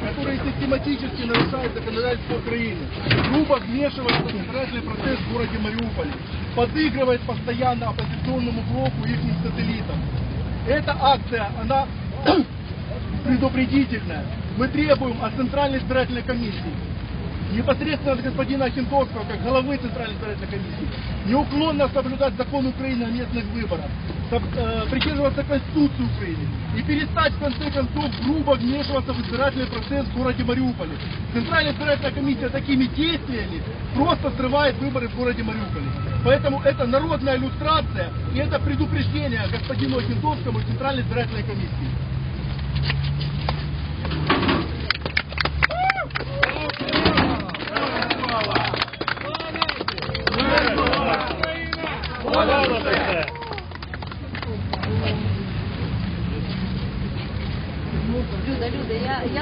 которые систематически нарушают законодательство Украины, грубо вмешиваются в избирательный процесс в городе Мариуполе, подыгрывает постоянно оппозиционному блоку и их сателлитам. Эта акция, она предупредительная. Мы требуем от Центральной избирательной комиссии непосредственно от господина Ахинтовского, как главы Центральной избирательной комиссии, неуклонно соблюдать закон Украины о местных выборах, э, придерживаться Конституции Украины и перестать в конце концов грубо вмешиваться в избирательный процесс в городе Мариуполе. Центральная избирательная комиссия такими действиями просто срывает выборы в городе Мариуполе. Поэтому это народная иллюстрация и это предупреждение господину Ахинтовскому и Центральной избирательной комиссии. Люда, Люда, я,